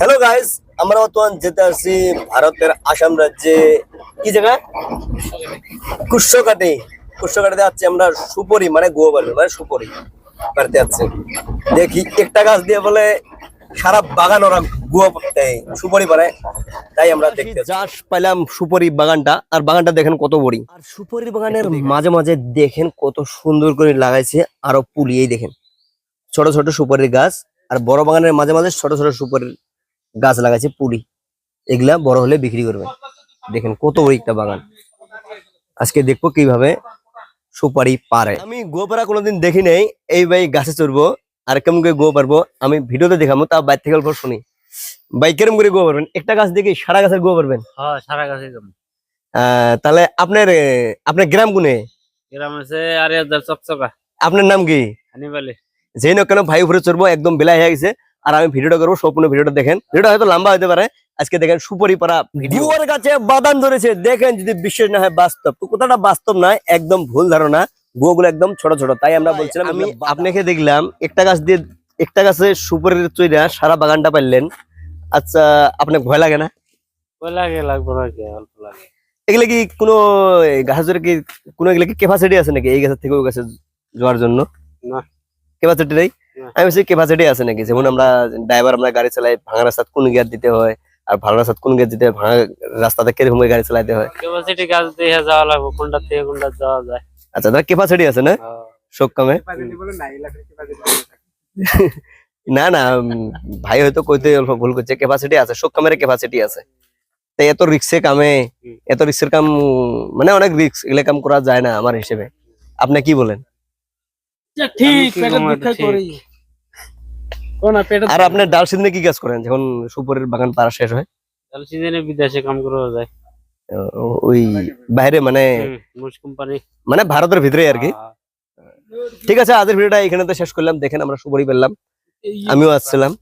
Hello guys আমরা বর্তমান যেতে আসছি ভারতের আসাম রাজ্যে। কি জায়গা? কুষ্ঠকাটে কুষ্ঠকাটিতে যাচ্ছি আমরা সুপরি মানে গোয়া মানে সুপরি। পারতে যাচ্ছে দেখি একটা গাছ দিয়ে বলে সারা বাগান ওরা গুয়া এই, সুপরি পারে তাই আমরা দেখতে চাষ পাইলাম সুপরি বাগানটা আর বাগানটা দেখেন কত বড়ি। আর সুপরি বাগানের মাঝে মাঝে দেখেন কত সুন্দর করে লাগাইছে আরও পুলিয়েই দেখেন। ছোট ছোট সুপারির গাছ আর বড় বাগানের মাঝে মাঝে ছোট ছোট সুপারির গাছ লাগাইছে পুলি এগুলা বড় হলে বিক্রি করবে। দেখেন কত বড় একটা বাগান। আজকে দেখব কীভাবে সুপারি পারে। আমি গোপারা কোনোদিন দেখি নাই এই ভাই গাছে চড়বো আর কেমন করে গো পারব আমি ভিডিওতে দেখাবো তা বাইর থেকে অল্প শুনি। ভাই কেরম করে গো পারবেন? একটা গাছ দেখি সারা গাছের গো পারবেন? হ্যাঁ সারা গাছে আহ, তাহলে আপনার আপনার গ্রাম কোনে? গ্রাম আছে আর চকচকা। আপনার নাম কি? হানিবালি যেই না কেন ভাই উপরে চড়বো একদম বেলা হয়ে গেছে। আর আমি ভিডিওটা করব সম্পূর্ণ ভিডিওটা দেখেন। ভিডিওটা হয়তো লম্বা হতে পারে। আজকে দেখেন সুপরি পাড়া গুয়ার কাছে বাদাম ধরেছে। দেখেন যদি বিশ্বাস না হয় বাস্তব। তো কথাটা বাস্তব নয় একদম ভুল ধারণা। গুয়াগুলো একদম ছোট ছোট তাই আমরা বলছিলাম আমি আপনাকে দেখলাম একটা গাছ দিয়ে একটা গাছে সুপরির চইরা সারা বাগানটা পাইলেন। আচ্ছা আপনার ভয় লাগে না? ওই লাগে লাগবে না কি অল্প লাগে। এগুলো কি কোনো গাছের কি কোনো এগুলো কি ক্যাপাসিটি আছে নাকি এই গাছের থেকে ওই গাছে যাওয়ার জন্য? না। ক্যাপাসিটি নেই। আমি বলছি ক্যাপাসিটি আছে নাকি? যেমন আমরা ড্রাইভার আমরা গাড়ি চালাই ভাঙা রাস্তা কোন গিয়ার দিতে হয় আর ভালো রাস্তা কোন গিয়ার দিতে হয় ভাঙা রাস্তাতে কীরকম করে গাড়ি চালাতে হয়? ক্যাপাসিটি দিয়ে যাওয়া লাগবে কোনটা থেকে কোনটা যাওয়া যায়? আচ্ছা তার ক্যাপাসিটি আছে না? হ্যাঁ। শোক কামে না না ভাই হয়তো কইতে অল্প ভুল করছে ক্যাপাসিটি আছে? শোক কামের ক্যাপাসিটি আছে? তাই এত রিক্সে কামে। এত রিক্সের কাম মানে অনেক রিক্স এগুলো কাম করা যায় না আমার হিসেবে। আপনি কি বলেন? ঠিক পেটের দুঃখে করি কোনা পেটের আর আপনি ডাল সিজনে কি কাজ করেন? যখন সুপরের বাগান পাড়া শেষ হয়? ডাল সিজনে বিদেশে কাম করা যায়। ওই বাইরে মানে কোম্পানি। মানে ভারতের ভিতরে আর কি? ঠিক আছে আজের ভিডিওটা এখানে তো শেষ করলাম। দেখেন আমরা সুপুরি পেলাম। আমিও আসছিলাম।